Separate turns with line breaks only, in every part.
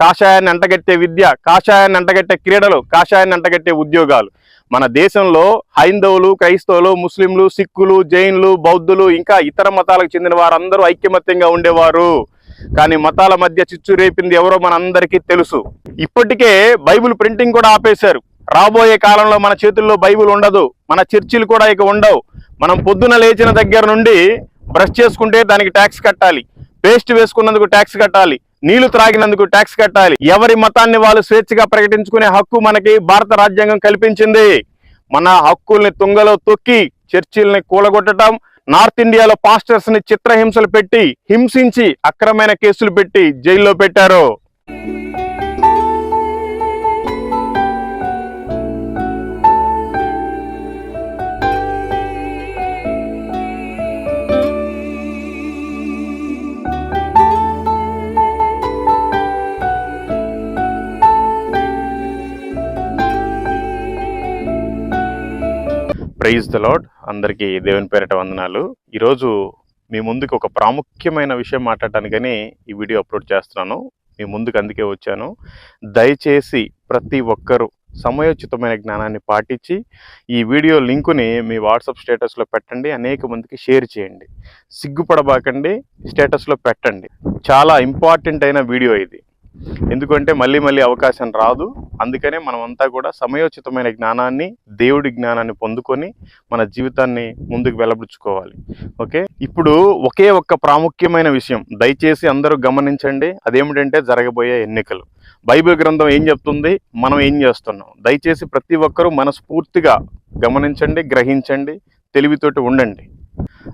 కాషాయాన్ని అంటగట్టే విద్య కాషాయాన్ని అంటగట్టే క్రీడలు కాషాయాన్ని అంటగట్టే ఉద్యోగాలు. మన దేశంలో హైందవులు క్రైస్తవులు ముస్లింలు సిక్కులు జైన్లు బౌద్ధులు ఇంకా ఇతర మతాలకు చెందిన వారందరూ ఐక్యమత్యంగా ఉండేవారు. కానీ మతాల మధ్య చిచ్చు రేపింది ఎవరో మనందరికీ తెలుసు. ఇప్పటికే బైబిల్ ప్రింటింగ్ కూడా ఆపేశారు. రాబోయే కాలంలో మన చేతుల్లో బైబిల్ ఉండదు. మన చర్చిలు కూడా ఇక ఉండవు. మనం పొద్దున లేచిన దగ్గర నుండి బ్రష్ చేసుకుంటే దానికి ట్యాక్స్ కట్టాలి. పేస్ట్ వేసుకున్నందుకు ట్యాక్స్ కట్టాలి. నీళ్ళు త్రాగినందుకు ట్యాక్స్ కట్టాలి. ఎవరి మతాన్ని వాళ్ళు స్వేచ్ఛగా ప్రకటించుకునే హక్కు మనకి భారత రాజ్యాంగం కల్పించింది. మన హక్కుల్ని తుంగలో తొక్కి చర్చిల్ని కూలగొట్టడం నార్త్ ఇండియాలో పాస్టర్స్ని చిత్రహింసలు పెట్టి హింసించి అక్రమైన కేసులు పెట్టి జైల్లో పెట్టారు. ప్రైజ్ ద లాడ్ అందరికీ దేవుని పేరిట వందనాలు. ఈరోజు మీ ముందుకు ఒక ప్రాముఖ్యమైన విషయం మాట్లాడటానికని ఈ వీడియో అప్లోడ్ చేస్తున్నాను. మీ ముందుకు అందుకే వచ్చాను. దయచేసి ప్రతి ఒక్కరూ సమయోచితమైన జ్ఞానాన్ని పాటించి ఈ వీడియో లింకుని మీ వాట్సాప్ స్టేటస్లో పెట్టండి. అనేక మందికి షేర్ చేయండి. సిగ్గుపడబాకండి. స్టేటస్లో పెట్టండి. చాలా ఇంపార్టెంట్ అయిన వీడియో ఇది. ఎందుకంటే మళ్ళీ మళ్ళీ అవకాశం రాదు. అందుకనే మనమంతా కూడా సమయోచితమైన జ్ఞానాన్ని దేవుడి జ్ఞానాన్ని పొందుకొని మన జీవితాన్ని ముందుకు వెళ్ళబుచ్చుకోవాలి. ఓకే? ఇప్పుడు ఒకే ఒక్క ప్రాముఖ్యమైన విషయం దయచేసి అందరూ గమనించండి. అదేమిటంటే జరగబోయే ఎన్నికలు. బైబిల్ గ్రంథం ఏం చెప్తుంది? మనం ఏం చేస్తున్నాం? దయచేసి ప్రతి ఒక్కరూ మనస్ఫూర్తిగా గమనించండి గ్రహించండి తెలివితోటి ఉండండి.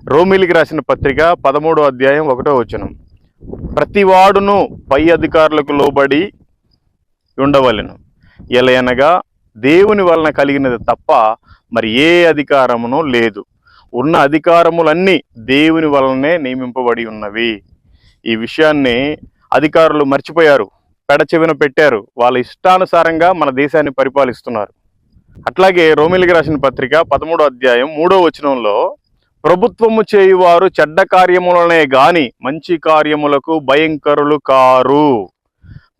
రోమిలికి రాసిన పత్రిక పదమూడో అధ్యాయం ఒకటో వచనం. ప్రతివాడును పై అధికారులకు లోబడి ఉండవలెను. ఎలయనగా దేవుని వలన కలిగినది తప్ప మరి ఏ అధికారమును లేదు. ఉన్న అధికారములన్నీ దేవుని వలనే నియమింపబడి ఉన్నవి. ఈ విషయాన్ని అధికారులు మర్చిపోయారు. పెడచెవిన పెట్టారు. వాళ్ళ ఇష్టానుసారంగా మన దేశాన్ని పరిపాలిస్తున్నారు. అట్లాగే రోమిలికి రాసిన పత్రిక పదమూడో అధ్యాయం మూడో వచనంలో ప్రభుత్వము చేయువారు చెడ్డ కార్యములనే గాని మంచి కార్యములకు భయంకరులు కారు.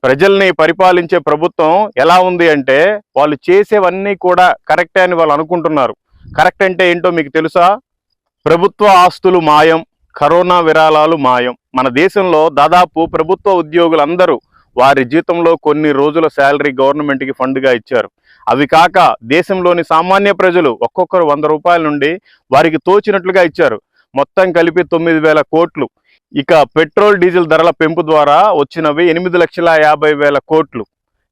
ప్రజల్ని పరిపాలించే ప్రభుత్వం ఎలా ఉంది అంటే వాళ్ళు చేసేవన్నీ కూడా కరెక్టే అని వాళ్ళు అనుకుంటున్నారు. కరెక్ట్ అంటే ఏంటో మీకు తెలుసా? ప్రభుత్వ ఆస్తులు మాయం కరోనా విరాళాలు మాయం. మన దేశంలో దాదాపు ప్రభుత్వ ఉద్యోగులందరూ వారి జీతంలో కొన్ని రోజుల శాలరీ గవర్నమెంట్కి ఫండ్గా ఇచ్చారు. అవి కాక దేశంలోని సామాన్య ప్రజలు ఒక్కొక్కరు వంద రూపాయల నుండి వారికి తోచినట్లుగా ఇచ్చారు. మొత్తం కలిపి తొమ్మిది వేల కోట్లు. ఇక పెట్రోల్ డీజిల్ ధరల పెంపు ద్వారా వచ్చినవి ఎనిమిది లక్షల యాభై వేల కోట్లు.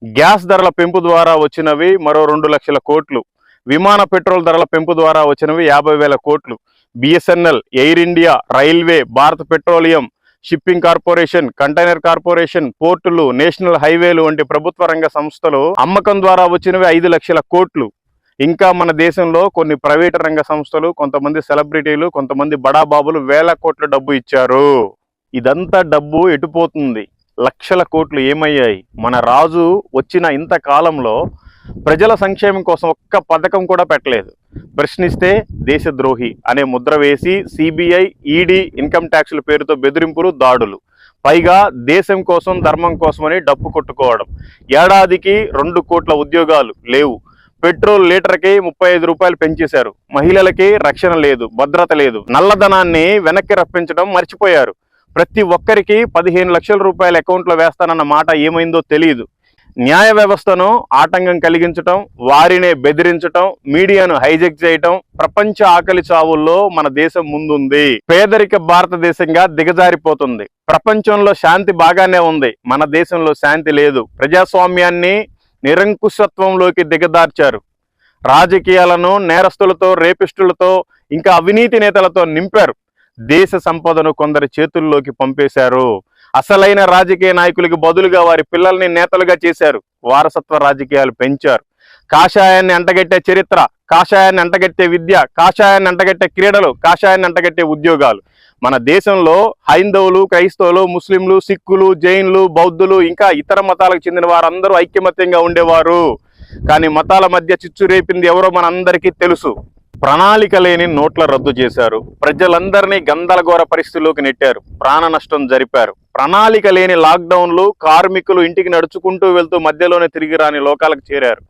గ్యాస్ ధరల పెంపు ద్వారా వచ్చినవి మరో రెండు లక్షల కోట్లు. విమాన పెట్రోల్ ధరల పెంపు ద్వారా వచ్చినవి యాభై వేల కోట్లు. BSNL Air India railway Bharat petroleum shipping corporation container corporation పోర్టులు నేషనల్ హైవేలు వంటి ప్రభుత్వ రంగ సంస్థలు అమ్మకం ద్వారా వచ్చినవి ఐదు లక్షల కోట్లు. ఇంకా మన దేశంలో కొన్ని ప్రైవేట్ రంగ సంస్థలు కొంతమంది సెలబ్రిటీలు కొంతమంది బడాబాబులు వేల కోట్ల డబ్బు ఇచ్చారు. ఇదంతా డబ్బు ఎటుపోతుంది? లక్షల కోట్లు ఏమయ్యాయి? మన రాజు వచ్చిన ఇంత కాలంలో ప్రజల సంక్షేమం కోసం ఒక్క పథకం కూడా పెట్టలేదు. ప్రశ్నిస్తే దేశద్రోహి అనే ముద్ర వేసి సిబిఐ ఈడీ ఇన్కమ్ ట్యాక్స్ల పేరుతో బెదిరింపులు దాడులు. పైగా దేశం కోసం ధర్మం కోసమని డప్పు కొట్టుకోవడం. ఏడాదికి రెండు కోట్ల ఉద్యోగాలు లేవు. పెట్రోల్ లీటర్కి ముప్పై ఐదు రూపాయలు పెంచేశారు. మహిళలకి రక్షణ లేదు భద్రత లేదు. నల్లధనాన్ని వెనక్కి రప్పించడం మర్చిపోయారు. ప్రతి ఒక్కరికి పదిహేను లక్షల రూపాయల అకౌంట్లో వేస్తానన్న మాట ఏమైందో తెలియదు న్యాయ వ్యవస్థను ఆటంకం కలిగించటం వారినే బెదిరించటం మీడియాను హైజెక్ చేయటం ప్రపంచ ఆకలి చావుల్లో మన దేశం ముందుంది. పేదరిక భారతదేశంగా దిగజారిపోతుంది. ప్రపంచంలో శాంతి బాగానే ఉంది. మన దేశంలో శాంతి లేదు. ప్రజాస్వామ్యాన్ని నిరంకుశత్వంలోకి దిగదార్చారు. రాజకీయాలను నేరస్తులతో రేపిస్టులతో ఇంకా అవినీతి నేతలతో నింపారు. దేశ సంపదను కొందరి చేతుల్లోకి పంపేశారు. అసలైన రాజకీయ నాయకులకు బదులుగా వారి పిల్లల్ని నేతలుగా చేశారు. వారసత్వ రాజకీయాలు పెంచారు. కాషాయాన్ని అంటగట్టే చరిత్ర కాషాయాన్ని అంటగట్టే విద్య కాషాయాన్ని అంటగట్టే క్రీడలు కాషాయాన్ని అంటగట్టే ఉద్యోగాలు. మన దేశంలో హైందవులు క్రైస్తవులు ముస్లింలు సిక్కులు జైన్లు బౌద్ధులు ఇంకా ఇతర మతాలకు చెందిన వారందరూ ఐక్యమత్యంగా ఉండేవారు. కానీ మతాల మధ్య చిచ్చు రేపింది ఎవరో మనందరికీ తెలుసు. ప్రణాళిక లేని నోట్ల రద్దు చేశారు. ప్రజలందరినీ గందరగోర పరిస్థితిలోకి నెట్టారు. ప్రాణ నష్టం జరిపారు. ప్రణాళిక లేని లాక్డౌన్లు కార్మికులు ఇంటికి నడుచుకుంటూ వెళ్తూ మధ్యలోనే తిరిగి రాని లోకాలకు చేరారు.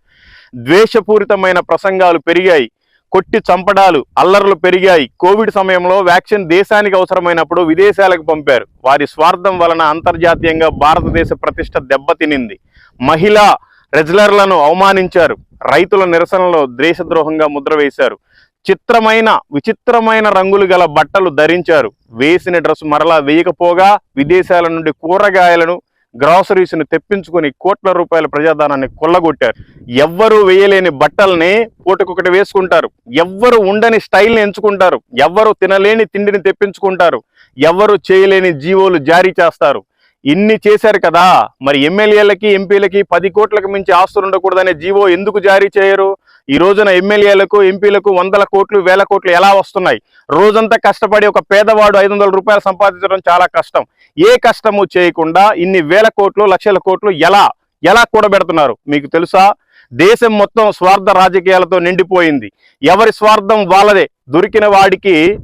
ద్వేషపూరితమైన ప్రసంగాలు పెరిగాయి. కొట్టి చంపడాలు అల్లర్లు పెరిగాయి. కోవిడ్ సమయంలో వ్యాక్సిన్ దేశానికి అవసరమైనప్పుడు విదేశాలకు పంపారు. వారి స్వార్థం వలన అంతర్జాతీయంగా భారతదేశ ప్రతిష్ట దెబ్బతినింది. మహిళా రెజ్లర్లను అవమానించారు. రైతుల నిరసనలో దేశద్రోహంగా ముద్ర వేశారు. చిత్రమైన విచిత్రమైన రంగులు గల బట్టలు ధరించారు. వేసిన డ్రెస్ మరలా వేయకపోగా విదేశాల నుండి కూరగాయలను గ్రాసరీస్ను తెప్పించుకొని కోట్ల రూపాయల ప్రజాదానాన్ని కొల్లగొట్టారు. ఎవ్వరూ వేయలేని బట్టల్ని పూటకొకటి వేసుకుంటారు. ఎవ్వరు ఉండని స్టైల్ని ఎంచుకుంటారు. ఎవ్వరు తినలేని తిండిని తెప్పించుకుంటారు. ఎవ్వరు చేయలేని జీవోలు జారీ చేస్తారు. ఇన్ని చేశారు కదా! మరి ఎమ్మెల్యేలకి ఎంపీలకి పది కోట్లకు మించి ఆస్తులు ఉండకూడదనే జీవో ఎందుకు జారీ చేయరు? ఈ రోజున ఎమ్మెల్యేలకు ఎంపీలకు వందల కోట్లు వేల కోట్లు ఎలా వస్తున్నాయి? రోజంతా కష్టపడి ఒక పేదవాడు ఐదు వందల రూపాయలు సంపాదించడం చాలా కష్టం. ఏ కష్టము చేయకుండా ఇన్ని వేల కోట్లు లక్షల కోట్లు ఎలా ఎలా కూడబెడుతున్నారు? మీకు తెలుసా? దేశం మొత్తం స్వార్థ రాజకీయాలతో నిండిపోయింది. ఎవరి స్వార్థం వాళ్ళదే. దొరికిన వాడికి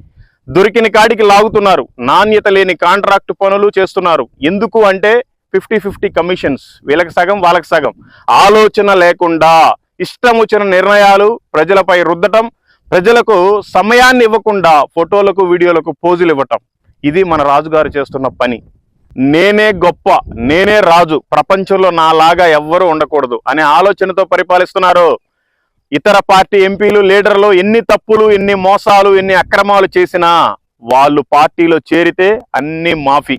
దొరికిన కాడికి లాగుతున్నారు. నాణ్యత లేని కాంట్రాక్ట్ పనులు చేస్తున్నారు. ఎందుకు అంటే ఫిఫ్టీ ఫిఫ్టీ కమిషన్స్. వీళ్ళకి సగం వాళ్ళకి సగం. ఆలోచన లేకుండా ఇష్టం వచ్చిన నిర్ణయాలు ప్రజలపై రుద్దటం ప్రజలకు సమయాన్ని ఇవ్వకుండా ఫోటోలకు వీడియోలకు పోజులు ఇవ్వటం. ఇది మన రాజుగారు చేస్తున్న పని. నేనే గొప్ప నేనే రాజు ప్రపంచంలో నాలాగా ఎవ్వరూ ఉండకూడదు అనే ఆలోచనతో పరిపాలిస్తున్నారు. ఇతర పార్టీ ఎంపీలు లీడర్లు ఎన్ని తప్పులు ఎన్ని మోసాలు ఎన్ని అక్రమాలు చేసినా వాళ్ళు పార్టీలో చేరితే అన్ని మాఫీ.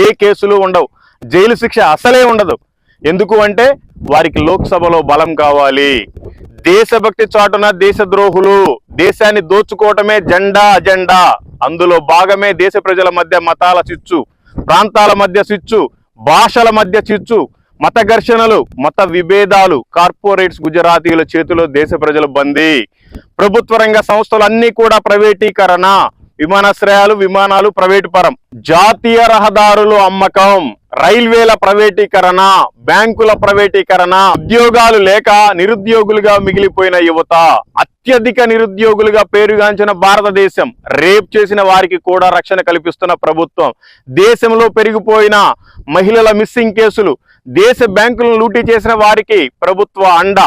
ఏ కేసులు ఉండవు. జైలు శిక్ష అసలే ఉండదు. ఎందుకు అంటే వారికి లోక్సభలో బలం కావాలి. దేశభక్తి చాటున దేశద్రోహులు దేశాన్ని దోచుకోవటమే జెండా అజెండా. అందులో భాగమే దేశ ప్రజల మధ్య మతాల చిచ్చు ప్రాంతాల మధ్య చిచ్చు భాషల మధ్య చిచ్చు మత ఘర్షణలు మత విభేదాలు కార్పొరేట్స్ గుజరాతీల చేతిలో దేశ ప్రజలు బందీ. ప్రభుత్వ రంగ సంస్థలు అన్నీ కూడా ప్రైవేటీకరణ. విమానాశ్రయాలు విమానాలు ప్రైవేటు పరం. జాతీయ రహదారులు అమ్మకం రైల్వేల ప్రైవేటీకరణ బ్యాంకుల ప్రైవేటీకరణ ఉద్యోగాలు లేక నిరుద్యోగులుగా మిగిలిపోయిన యువత అత్యధిక నిరుద్యోగులుగా పేరుగాంచిన భారతదేశం. రేప్ చేసిన వారికి కూడా రక్షణ కల్పిస్తున్న ప్రభుత్వం. దేశంలో పెరిగిపోయిన మహిళల మిస్సింగ్ కేసులు దేశ బ్యాంకులను లూటీ చేసిన వారికి ప్రభుత్వ అండ.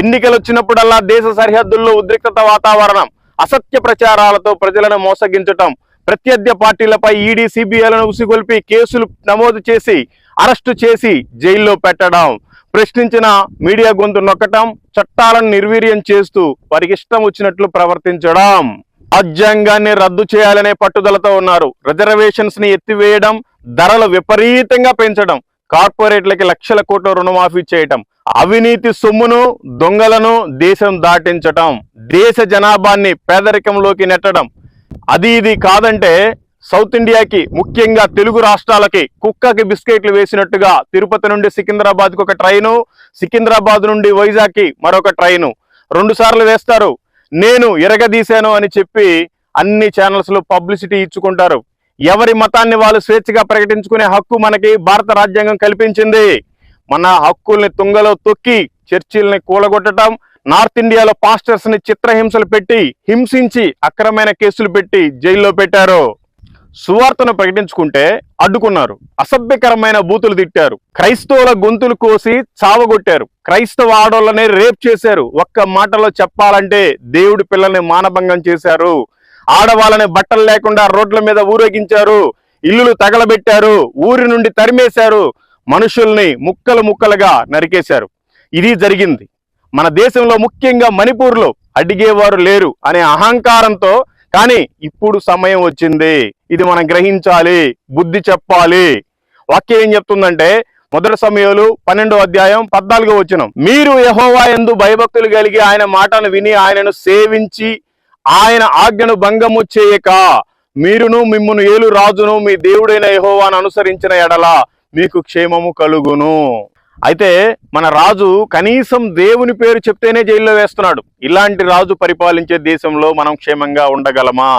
ఎన్నికలు వచ్చినప్పుడల్లా దేశ సరిహద్దుల్లో ఉద్రిక్తత వాతావరణం. అసత్య ప్రచారాలతో ప్రజలను మోసగించటం ప్రత్యర్థి పార్టీలపై ఈడీ సిబిఐలను ఉసిగొల్పి కేసులు నమోదు చేసి అరెస్టు చేసి జైల్లో పెట్టడం ప్రశ్నించిన మీడియా గొంతు నొక్కటం చట్టాలను నిర్వీర్యం చేస్తూ వారికి ఇష్టం వచ్చినట్లు ప్రవర్తించడం. రాజ్యాంగాన్ని రద్దు చేయాలనే పట్టుదలతో ఉన్నారు. రిజర్వేషన్స్ని ఎత్తివేయడం ధరలు విపరీతంగా పెంచడం కార్పొరేట్లకి లక్షల కోట్ల రుణమాఫీ చేయటం అవినీతి సొమ్మును దొంగలను దేశం దాటించటం దేశ జనాభాన్ని పేదరికంలోకి నెట్టడం. అది ఇది కాదంటే సౌత్ ఇండియాకి ముఖ్యంగా తెలుగు రాష్ట్రాలకి కుక్కకి బిస్కెట్లు వేసినట్టుగా తిరుపతి నుండి సికింద్రాబాద్కి ఒక ట్రైను సికింద్రాబాద్ నుండి వైజాగ్కి మరొక ట్రైను. రెండుసార్లు వేస్తారు. నేను ఎరగదీశాను అని చెప్పి అన్ని ఛానల్స్లో పబ్లిసిటీ ఇచ్చుకుంటారు. ఎవరి మతాన్ని వాళ్ళు స్వేచ్ఛగా ప్రకటించుకునే హక్కు మనకి భారత రాజ్యాంగం కల్పించింది. మన హక్కుల్ని తుంగలో తొక్కి చర్చిల్ని కూలగొట్టడం నార్త్ ఇండియాలో పాస్టర్స్ని చిత్రహింసలు పెట్టి హింసించి అక్రమైన కేసులు పెట్టి జైల్లో పెట్టారు. సువార్తను ప్రకటించుకుంటే అడ్డుకున్నారు. అసభ్యకరమైన బూతులు తిట్టారు. క్రైస్తవుల గొంతులు కోసి చావగొట్టారు. క్రైస్తవ ఆడోళ్ళని రేప్ చేశారు. ఒక్క మాటలో చెప్పాలంటే దేవుడి పిల్లల్ని మానభంగం చేశారు. ఆడవాళ్ళని బట్టలు లేకుండా రోడ్ల మీద ఊరేగించారు. ఇల్లులు తగలబెట్టారు. ఊరి నుండి తరిమేశారు. మనుషుల్ని ముక్కలు ముక్కలుగా నరికేశారు. ఇది జరిగింది. మన దేశంలో ముఖ్యంగా మణిపూర్లో అడిగేవారు లేరు అనే అహంకారంతో కానీ ఇప్పుడు సమయం వచ్చింది. ఇది మనం గ్రహించాలి బుద్ధి చెప్పాలి. వాక్యం ఏం చెప్తుందంటే మొదటి సమయంలో పన్నెండో అధ్యాయం పద్నాలుగో వచ్చిన మీరు యహోవా ఎందు భయభక్తులు కలిగి ఆయన మాటను విని ఆయనను సేవించి ఆయన ఆజ్ఞను భంగము చేయక మీరును మిమ్మును ఏలు రాజును మీ దేవుడైన యహోవాను అనుసరించిన ఎడల మీకు క్షేమము కలుగును. అయితే మన రాజు కనీసం దేవుని పేరు చెప్తేనే జైల్లో వేస్తున్నాడు. ఇలాంటి రాజు పరిపాలించే దేశంలో మనం క్షేమంగా ఉండగలమా?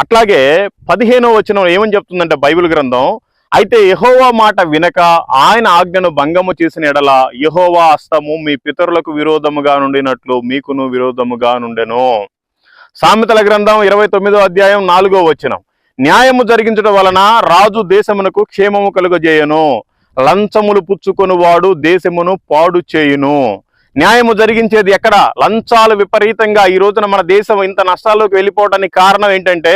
అట్లాగే పదిహేనో వచనం ఏమని చెప్తుందంటే బైబిల్ గ్రంథం? అయితే యహోవా మాట వినక ఆయన ఆజ్ఞను భంగము చేసిన ఎడల యహోవా అస్తము మీ పితరులకు విరోధముగా నుండినట్లు మీకును విరోధముగా నుండెను. సామెతల గ్రంథం ఇరవై తొమ్మిదో అధ్యాయం నాలుగో వచనం. న్యాయము జరిగించడం వలన రాజు దేశమునకు క్షేమము కలుగజేయను. లంచములు పుచ్చుకొనువాడు దేశమును పాడు చేయును. న్యాయము జరిగించేది ఎక్కడ? లంచాలు విపరీతంగా ఈ రోజున మన దేశం ఇంత నష్టాల్లోకి వెళ్ళిపోవడానికి కారణం ఏంటంటే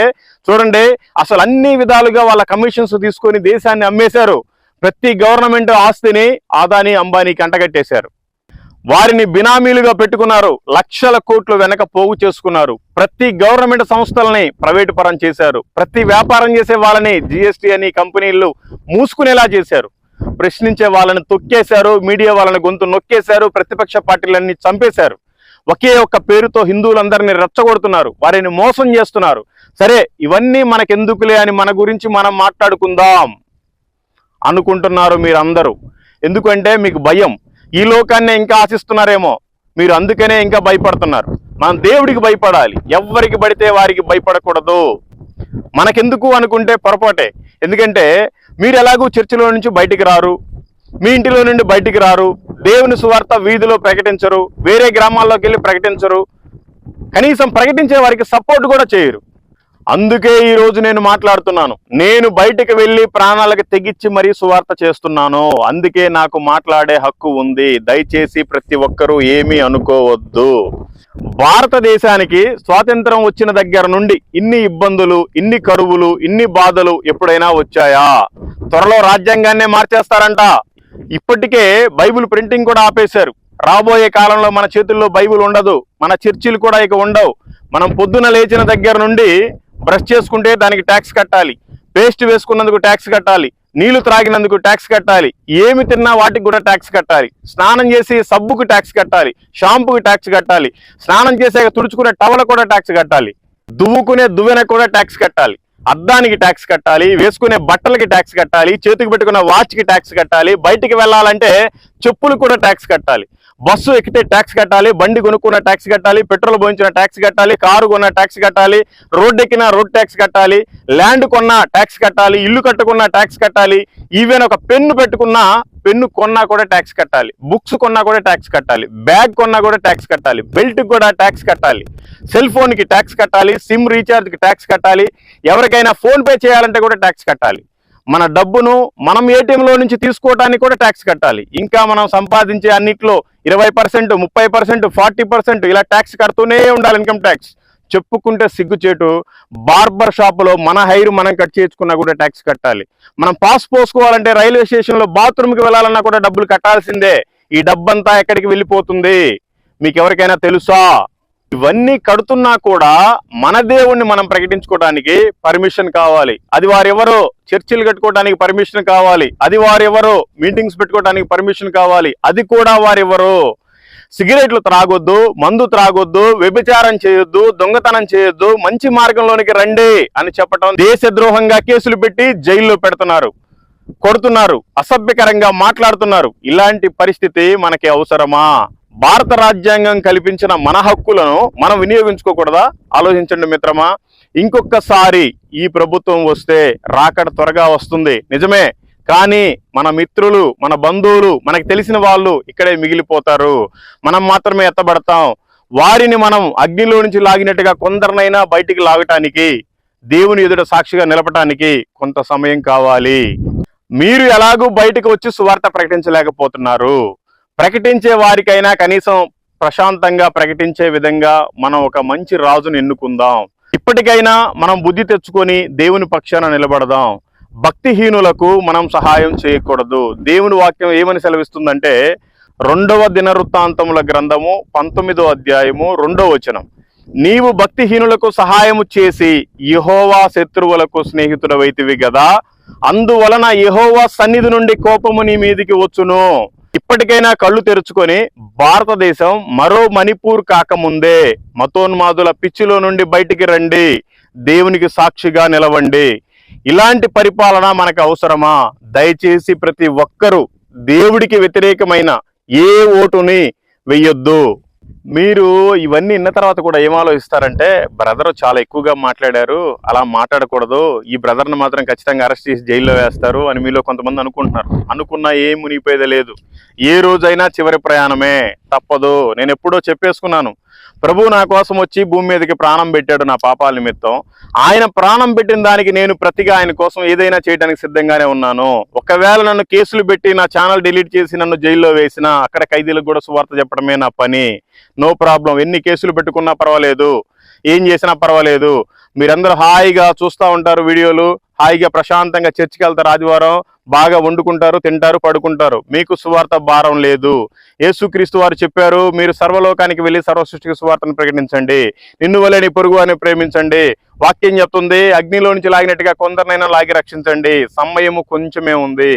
చూడండి అసలు అన్ని విధాలుగా వాళ్ళ కమిషన్స్ తీసుకొని దేశాన్ని అమ్మేశారు. ప్రతి గవర్నమెంట్ ఆస్తిని ఆదాని అంబానీకి అంటగట్టేశారు. వారిని బినామీలుగా పెట్టుకున్నారు. లక్షల కోట్లు వెనక పోగు చేసుకున్నారు. ప్రతి గవర్నమెంట్ సంస్థలని ప్రైవేటు పరం చేశారు. ప్రతి వ్యాపారం చేసే వాళ్ళని జిఎస్టీ అని కంపెనీలు మూసుకునేలా చేశారు. ప్రశ్నించే వాళ్ళని తొక్కేశారు. మీడియా వాళ్ళని గొంతు నొక్కేశారు. ప్రతిపక్ష పార్టీలన్నీ చంపేశారు. ఒకే ఒక్క పేరుతో హిందువులందరినీ రెచ్చగొడుతున్నారు. వారిని మోసం చేస్తున్నారు. సరే ఇవన్నీ మనకెందుకులే అని మన గురించి మనం మాట్లాడుకుందాం అనుకుంటున్నారు మీరందరూ. ఎందుకంటే మీకు భయం. ఈ లోకాన్ని ఇంకా ఆశిస్తున్నారేమో. మీరు అందుకనే ఇంకా భయపడుతున్నారు. మనం దేవుడికి భయపడాలి. ఎవరికి పడితే వారికి భయపడకూడదు. మనకెందుకు అనుకుంటే పొరపాటే. ఎందుకంటే మీరు ఎలాగూ చర్చిలో నుంచి బయటికి రారు. మీ ఇంటిలో నుండి బయటికి రారు. దేవుని సువార్త వీధిలో ప్రకటించరు. వేరే గ్రామాల్లోకి వెళ్ళి ప్రకటించరు. కనీసం ప్రకటించే వారికి సపోర్ట్ కూడా చేయరు. అందుకే ఈ రోజు నేను మాట్లాడుతున్నాను. నేను బయటికి వెళ్ళి ప్రాణాలకు తెగిచ్చి మరీ సువార్త చేస్తున్నాను. అందుకే నాకు మాట్లాడే హక్కు ఉంది. దయచేసి ప్రతి ఒక్కరూ ఏమీ అనుకోవద్దు. భారతదేశానికి స్వాతంత్రం వచ్చిన దగ్గర నుండి ఇన్ని ఇబ్బందులు ఇన్ని కరువులు ఇన్ని బాధలు ఎప్పుడైనా వచ్చాయా? త్వరలో రాజ్యాంగాన్నే మార్చేస్తారంట. ఇప్పటికే బైబిల్ ప్రింటింగ్ కూడా ఆపేశారు. రాబోయే కాలంలో మన చేతుల్లో బైబిల్ ఉండదు. మన చర్చిలు కూడా ఇక ఉండవు. మనం పొద్దున లేచిన దగ్గర నుండి బ్రష్ చేసుకుంటే దానికి ట్యాక్స్ కట్టాలి పేస్ట్ వేసుకున్నందుకు ట్యాక్స్ కట్టాలి నీళ్ళు త్రాగినందుకు ట్యాక్స్ కట్టాలి ఏమి తిన్నా వాటికి కూడా ట్యాక్స్ కట్టాలి స్నానం చేసి సబ్బుకు ట్యాక్స్ కట్టాలి షాంపూకి ట్యాక్స్ కట్టాలి స్నానం చేసాక తుడుచుకునే టవల కూడా ట్యాక్స్ కట్టాలి దువ్వుకునే దువ్వెనకు కూడా ట్యాక్స్ కట్టాలి అద్దానికి ట్యాక్స్ కట్టాలి వేసుకునే బట్టలకి ట్యాక్స్ కట్టాలి చేతికి పెట్టుకున్న వాచ్కి ట్యాక్స్ కట్టాలి బయటికి వెళ్ళాలంటే చెప్పులు కూడా ట్యాక్స్ కట్టాలి బస్సు ఎక్కితే ట్యాక్స్ కట్టాలి బండి కొనుక్కున్న ట్యాక్స్ కట్టాలి పెట్రోల్ పోయించిన ట్యాక్స్ కట్టాలి కారు కొన్న ట్యాక్స్ కట్టాలి రోడ్ ఎక్కిన రోడ్ ట్యాక్స్ కట్టాలి ల్యాండ్ కొన్న ట్యాక్స్ కట్టాలి ఇల్లు కట్టుకున్న ట్యాక్స్ కట్టాలి ఈవెన్ ఒక పెన్ను పెట్టుకున్నా పెన్ను కొన్నా కూడా ట్యాక్స్ కట్టాలి బుక్స్ కొన్నా కూడా ట్యాక్స్ కట్టాలి బ్యాగ్ కొన్నా కూడా ట్యాక్స్ కట్టాలి బెల్ట్కి కూడా ట్యాక్స్ కట్టాలి సెల్ ఫోన్కి ట్యాక్స్ కట్టాలి సిమ్ రీఛార్జ్కి ట్యాక్స్ కట్టాలి ఎవరికైనా ఫోన్ పే చేయాలంటే కూడా ట్యాక్స్ కట్టాలి మన డబ్బును మనం ఏటీఎంలో నుంచి తీసుకోవడానికి కూడా ట్యాక్స్ కట్టాలి. ఇంకా మనం సంపాదించే అన్నిట్లో ఇరవై పర్సెంట్ ముప్పై పర్సెంట్ ఫార్టీ పర్సెంట్ ఇలా ట్యాక్స్ కడుతూనే ఉండాలి ఇన్కమ్ ట్యాక్స్. చెప్పుకుంటే సిగ్గుచేటు బార్బర్ షాపులో మన హైర్ మనం కట్ చేసుకున్నా కూడా ట్యాక్స్ కట్టాలి. మనం పాస్ పోసుకోవాలంటే రైల్వే స్టేషన్లో బాత్రూమ్కి వెళ్ళాలన్నా కూడా డబ్బులు కట్టాల్సిందే. ఈ డబ్బంతా ఎక్కడికి వెళ్ళిపోతుంది? మీకు ఎవరికైనా తెలుసా? ఇవన్నీ కడుతున్నా కూడా మన దేవుణ్ణి మనం ప్రకటించుకోవడానికి పర్మిషన్ కావాలి. అది వారెవరో చర్చిలు కట్టుకోవడానికి పర్మిషన్ కావాలి. అది వారెవరో మీటింగ్స్ పెట్టుకోవడానికి పర్మిషన్ కావాలి. అది కూడా వారెవరో సిగరెట్లు త్రాగొద్దు మందు త్రాగొద్దు వ్యభిచారం చేయొద్దు దొంగతనం చేయొద్దు మంచి మార్గంలోనికి రండి అని చెప్పటం దేశద్రోహంగా కేసులు పెట్టి జైల్లో పెడుతున్నారు కొడుతున్నారు అసభ్యకరంగా మాట్లాడుతున్నారు. ఇలాంటి పరిస్థితి మనకి అవసరమా? భారత రాజ్యాంగం కల్పించిన మన హక్కులను మనం వినియోగించుకోకూడదా? ఆలోచించండి మిత్రమా ఇంకొకసారి ఈ ప్రభుత్వం వస్తే రాకడ త్వరగా వస్తుంది. నిజమే కానీ మన మిత్రులు మన బంధువులు మనకు తెలిసిన వాళ్ళు ఇక్కడే మిగిలిపోతారు. మనం మాత్రమే ఎత్తబడతాం. వారిని మనం అగ్నిలో నుంచి లాగినట్టుగా కొందరినైనా బయటికి లాగటానికి దేవుని ఎదుట సాక్షిగా నిలపటానికి కొంత సమయం కావాలి. మీరు ఎలాగూ బయటకు వచ్చి సువార్త ప్రకటించలేకపోతున్నారు. ప్రకటించే వారికైనా కనీసం ప్రశాంతంగా ప్రకటించే విధంగా మనం ఒక మంచి రాజును ఎన్నుకుందాం. ఇప్పటికైనా మనం బుద్ధి తెచ్చుకొని దేవుని పక్షాన నిలబడదాం. భక్తిహీనులకు మనం సహాయం చేయకూడదు. దేవుని వాక్యం ఏమని సెలవిస్తుందంటే రెండవ దినవృత్తాంతముల గ్రంథము పంతొమ్మిదో అధ్యాయము రెండవ వచనం. నీవు భక్తిహీనులకు సహాయము చేసి యహోవా శత్రువులకు స్నేహితుడవైతివి గదా. అందువలన యహోవా సన్నిధి నుండి కోపము నీ మీదికి వచ్చును. ఇప్పటికైనా కళ్ళు తెరుచుకొని భారతదేశం మరో మణిపూర్ కాకముందే మతోన్మాదుల పిచ్చిలో నుండి బయటికి రండి. దేవునికి సాక్షిగా నిలవండి. ఇలాంటి పరిపాలన మనకు అవసరమా? దయచేసి ప్రతి ఒక్కరూ దేవుడికి వ్యతిరేకమైన ఏ ఓటుని వెయ్యొద్దు. మీరు ఇవన్నీ విన్న తర్వాత కూడా ఏం ఆలోచిస్తారంటే బ్రదర్ చాలా ఎక్కువగా మాట్లాడారు అలా మాట్లాడకూడదు ఈ బ్రదర్ని మాత్రం ఖచ్చితంగా అరెస్ట్ చేసి జైల్లో వేస్తారు అని మీలో కొంతమంది అనుకుంటున్నారు. అనుకున్నా ఏం మునిగిపోయేది లేదు. ఏ రోజైనా చివరి ప్రయాణమే తప్పదు. నేను ఎప్పుడో చెప్పేసుకున్నాను. ప్రభు నా కోసం వచ్చి భూమి మీదకి ప్రాణం పెట్టాడు నా పాపాల నిమిత్తం. ఆయన ప్రాణం పెట్టిన దానికి నేను ప్రతిగా ఆయన కోసం ఏదైనా చేయడానికి సిద్ధంగానే ఉన్నాను. ఒకవేళ నన్ను కేసులు పెట్టి నా ఛానల్ డిలీట్ చేసి నన్ను జైల్లో వేసినా అక్కడ ఖైదీలకు కూడా సువార్త చెప్పడమే నా పని. No problem. ఎన్ని కేసులు పెట్టుకున్నా పర్వాలేదు. ఏం చేసినా పర్వాలేదు. మీరందరూ హాయిగా చూస్తూ ఉంటారు వీడియోలు. హాయిగా ప్రశాంతంగా చర్చికి వెళ్తారు ఆదివారం. బాగా వండుకుంటారు తింటారు పడుకుంటారు. మీకు సువార్త భారం లేదు. యేసుక్రీస్తు వారు చెప్పారు మీరు సర్వలోకానికి వెళ్ళి సర్వసృష్టికి సువార్తను ప్రకటించండి. నిన్ను వలేని నీ పొరుగు అని ప్రేమించండి. వాక్యం చెప్తుంది అగ్నిలో నుంచి లాగినట్టుగా కొందరినైనా లాగి రక్షించండి. సమయము కొంచెమే ఉంది.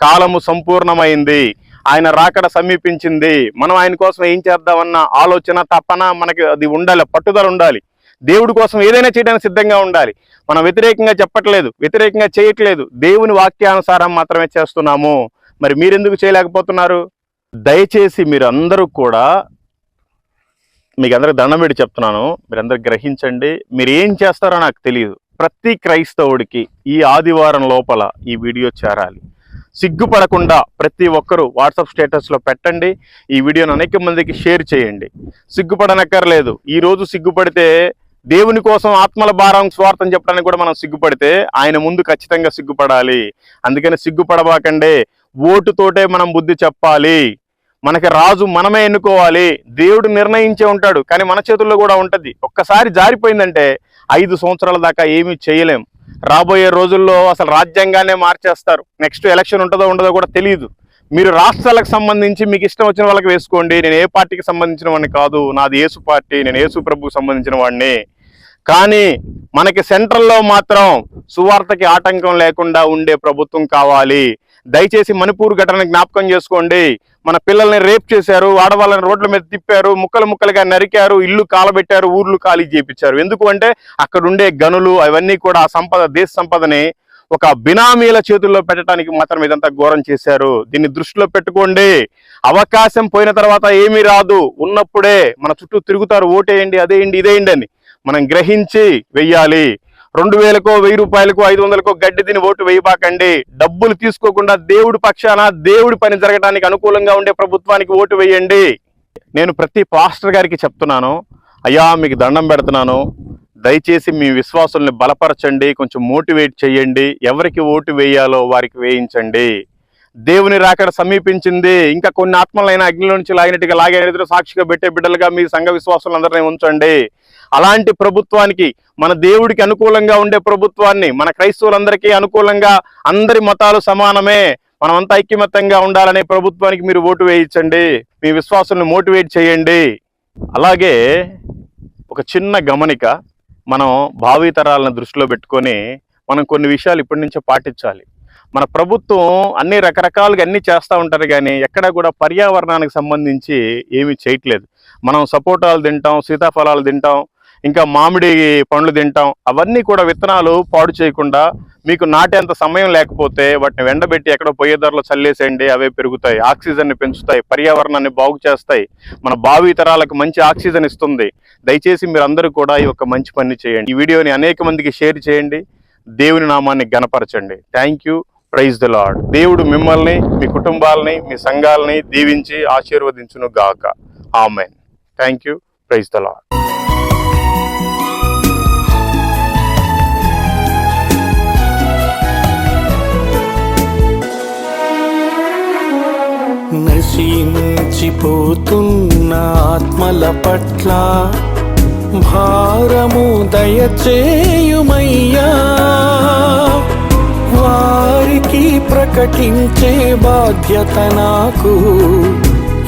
కాలము సంపూర్ణమైంది. ఆయన రాకడ సమీపించింది. మనం ఆయన కోసం ఏం చేద్దామన్న ఆలోచన తపన మనకి అది ఉండాలి పట్టుదల ఉండాలి. దేవుడి కోసం ఏదైనా చేయడానికి సిద్ధంగా ఉండాలి. మనం వ్యతిరేకంగా చెప్పట్లేదు వ్యతిరేకంగా చేయట్లేదు. దేవుని వాక్యానుసారం మాత్రమే చేస్తున్నాము. మరి మీరెందుకు చేయలేకపోతున్నారు? దయచేసి మీరు అందరూ కూడా మీకు అందరికి దండం పెట్టి చెప్తున్నాను. మీరందరూ గ్రహించండి. మీరు ఏం చేస్తారో నాకు తెలియదు ప్రతి క్రైస్తవుడికి ఈ ఆదివారం లోపల ఈ వీడియో చేరాలి. సిగ్గుపడకుండా ప్రతి ఒక్కరూ వాట్సాప్ స్టేటస్లో పెట్టండి. ఈ వీడియోను అనేక మందికి షేర్ చేయండి. సిగ్గుపడనక్కర్లేదు. ఈరోజు సిగ్గుపడితే దేవుని కోసం ఆత్మల భారం స్వార్థం చెప్పడానికి కూడా మనం సిగ్గుపడితే ఆయన ముందు ఖచ్చితంగా సిగ్గుపడాలి. అందుకని సిగ్గుపడబాకండే. ఓటుతోటే మనం బుద్ధి చెప్పాలి. మనకి రాజు మనమే ఎన్నుకోవాలి. దేవుడు నిర్ణయించే ఉంటాడు. కానీ మన చేతుల్లో కూడా ఉంటుంది. ఒక్కసారి జారిపోయిందంటే ఐదు సంవత్సరాల దాకా ఏమీ చేయలేం. రాబోయే రోజుల్లో అసలు రాజ్యాంగానే మార్చేస్తారు. నెక్స్ట్ ఎలక్షన్ ఉంటుందో ఉండదో కూడా తెలియదు మీరు రాష్ట్రాలకు సంబంధించి మీకు ఇష్టం వచ్చిన వాళ్ళకి వేసుకోండి. నేను ఏ పార్టీకి సంబంధించిన వాడిని కాదు. నాది ఏసు పార్టీ. నేను యేసు ప్రభుకి సంబంధించిన వాడిని. కానీ మనకి సెంట్రల్లో మాత్రం సువార్తకి ఆటంకం లేకుండా ఉండే ప్రభుత్వం కావాలి. దయచేసి మణిపూర్ ఘటన జ్ఞాపకం చేసుకోండి. మన పిల్లల్ని రేప్ చేశారు ఆడవాళ్ళని రోడ్ల మీద తిప్పారు ముక్కలు ముక్కలుగా నరికారు ఇల్లు కాలబెట్టారు ఊర్లు ఖాళీ చేపించారు. ఎందుకు అంటే అక్కడుండే గనులు అవన్నీ కూడా ఆ సంపద దేశ సంపదని ఒక బినామీల చేతుల్లో పెట్టడానికి మాత్రం ఇదంతా ఘోరం చేశారు. దీన్ని దృష్టిలో పెట్టుకోండి. అవకాశం పోయిన తర్వాత ఏమీ రాదు. ఉన్నప్పుడే మన చుట్టూ తిరుగుతారు. ఓటేయండి అదేయండి ఇదేయండి అని మనం గ్రహించి వెయ్యాలి. రెండు వేలకో వెయ్యి రూపాయలకో ఐదు వందలకో గడ్డి తిని ఓటు వేయబాకండి. డబ్బులు తీసుకోకుండా దేవుడి పక్షాన దేవుడి పని జరగడానికి అనుకూలంగా ఉండే ప్రభుత్వానికి ఓటు వేయండి. నేను ప్రతి పాస్టర్ గారికి చెప్తున్నాను అయ్యా మీకు దండం పెడుతున్నాను. దయచేసి మీ విశ్వాసుల్ని బలపరచండి కొంచెం మోటివేట్ చేయండి ఎవరికి ఓటు వేయాలో వారికి వేయించండి. దేవుని రాకడ సమీపించింది. ఇంకా కొన్ని ఆత్మలైన అగ్నిలో నుంచి లాగినట్టుగా లాగే ఎదురు సాక్షిగా పెట్టే బిడ్డలుగా మీ సంఘ విశ్వాసులందరినీ ఉంచండి. అలాంటి ప్రభుత్వానికి మన దేవుడికి అనుకూలంగా ఉండే ప్రభుత్వాన్ని మన క్రైస్తవులందరికీ అనుకూలంగా అందరి మతాలు సమానమే. మనమంతా ఐక్యమత్యంగా ఉండాలనే ప్రభుత్వానికి మీరు ఓటు వేయించండి. మీ విశ్వాసుల్ని మోటివేట్ చేయండి. అలాగే ఒక చిన్న గమనిక మనం భావితరాలను దృష్టిలో పెట్టుకొని మనం కొన్ని విషయాలు ఇప్పటి నుంచే పాటించాలి. మన ప్రభుత్వం అన్ని రకరకాలుగా అన్ని చేస్తూ ఉంటారు కానీ ఎక్కడా కూడా పర్యావరణానికి సంబంధించి ఏమీ చేయట్లేదు. మనం సపోటాలు తింటాం సీతాఫలాలు తింటాం ఇంకా మామిడి పండ్లు తింటాం అవన్నీ కూడా విత్తనాలు పాడు చేయకుండా మీకు నాటేంత సమయం లేకపోతే వాటిని వెండబెట్టి ఎక్కడో పోయే ధరలో చల్లేసేయండి అవే పెరుగుతాయి ఆక్సిజన్ని పెంచుతాయి పర్యావరణాన్ని బాగు చేస్తాయి. మన భావి తరాలకు మంచి ఆక్సిజన్ ఇస్తుంది. దయచేసి మీరు అందరూ కూడా ఈ యొక్క మంచి పని చేయండి. ఈ వీడియోని అనేక మందికి షేర్ చేయండి. దేవుని నామాన్ని గనపరచండి thank you. Praise the Lord దేవుడు మిమ్మల్ని మీ కుటుంబాలని మీ సంఘాలని దీవించి ఆశీర్వదించును గాక. Amen thank you praise the Lord
నశించిపోతున్న ఆత్మల పట్ల భారము దయచేయుమయ్యా. ప్రకటించే బాధ్యత నాకు.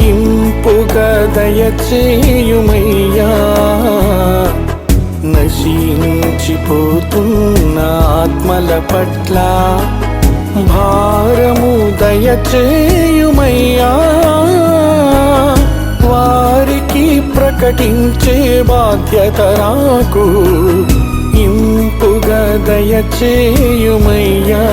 ఇంపుగా దయచేయుమయ్యా నశించిపోతున్న ఆత్మల పట్ల భారము దయచేయుమయ్యా. వారికి ప్రకటించే బాధ్యత నాకు. ఇంపుగా దయచేయుమయ్యా.